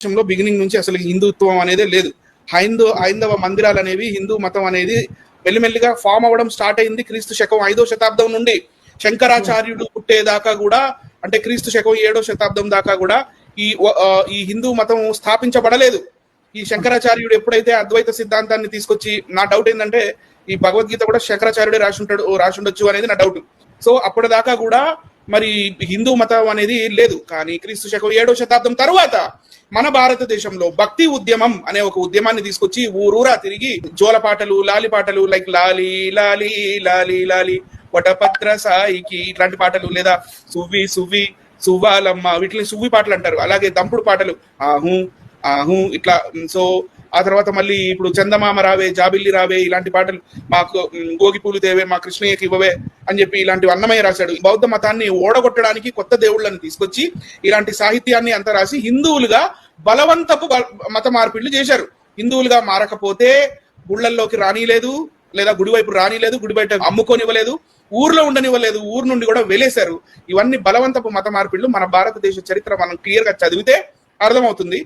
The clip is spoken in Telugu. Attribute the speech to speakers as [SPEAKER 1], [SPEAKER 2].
[SPEAKER 1] దేశంలో బిగినింగ్ నుంచి అసలు హిందుత్వం అనేది లేదు. హైందో హైందవ మందిరాలు అనేవి హిందూ మతం అనేది మెల్లిమెల్లిగా ఫామ్ అవ్వడం స్టార్ట్ అయింది క్రీస్తు శకం ఐదో శతాబ్దం నుండి. శంకరాచార్యుడు పుట్టేదాకా కూడా అంటే క్రీస్తు శకం ఏడో శతాబ్దం దాకా కూడా ఈ ఈ హిందూ మతం స్థాపించబడలేదు. ఈ శంకరాచార్యుడు ఎప్పుడైతే అద్వైత సిద్ధాంతాన్ని తీసుకొచ్చి నా డౌట్ ఏంటంటే ఈ భగవద్గీత కూడా శంకరాచార్యుడే రాసి ఉంటాడు రాసి ఉండొచ్చు అనేది నా డౌట్ సో అప్పటిదాకా కూడా మరి హిందూ మతం అనేది లేదు. కానీ క్రీస్తు శకం ఏడో శతాబ్దం తర్వాత మన భారతదేశంలో భక్తి ఉద్యమం అనే ఒక ఉద్యమాన్ని తీసుకొచ్చి ఊరూరా తిరిగి జోల పాటలు లాలి పాటలు లైక్ లాలి లాలి లాలి లాలి వటపత్ర సాయికి ఇట్లాంటి పాటలు లేదా సువ్వి సువ్వి సువ్వాలమ్మ వీటిని సువ్వి పాటలు అంటారు. అలాగే దంపుడు పాటలు ఆహు ఆహు ఇట్లా. సో ఆ తర్వాత మళ్ళీ ఇప్పుడు చందమామ రావే జాబిల్లి రావే ఇలాంటి పాటలు మాకు గోగి పూలు దేవే మా కృష్ణయ్యకి ఇవ్వవే అని చెప్పి ఇలాంటి అన్నమయ్య రాశాడు. బౌద్ధ మతాన్ని ఓడగొట్టడానికి కొత్త దేవుళ్ళని తీసుకొచ్చి ఇలాంటి సాహిత్యాన్ని అంతా రాసి హిందువులుగా బలవంతపు మత మార్పిడులు చేశారు. హిందువులుగా మారకపోతే గుళ్ళల్లోకి రానిలేదు లేదా గుడి వైపు రానిలేదు గుడి బయట అమ్ముకోనివ్వలేదు ఊర్లో ఉండనివ్వలేదు ఊరు నుండి కూడా వెలేశారు. ఇవన్నీ బలవంతపు మత మార్పిళ్ళు మన భారతదేశ చరిత్ర మనం క్లియర్గా చదివితే అర్థమవుతుంది.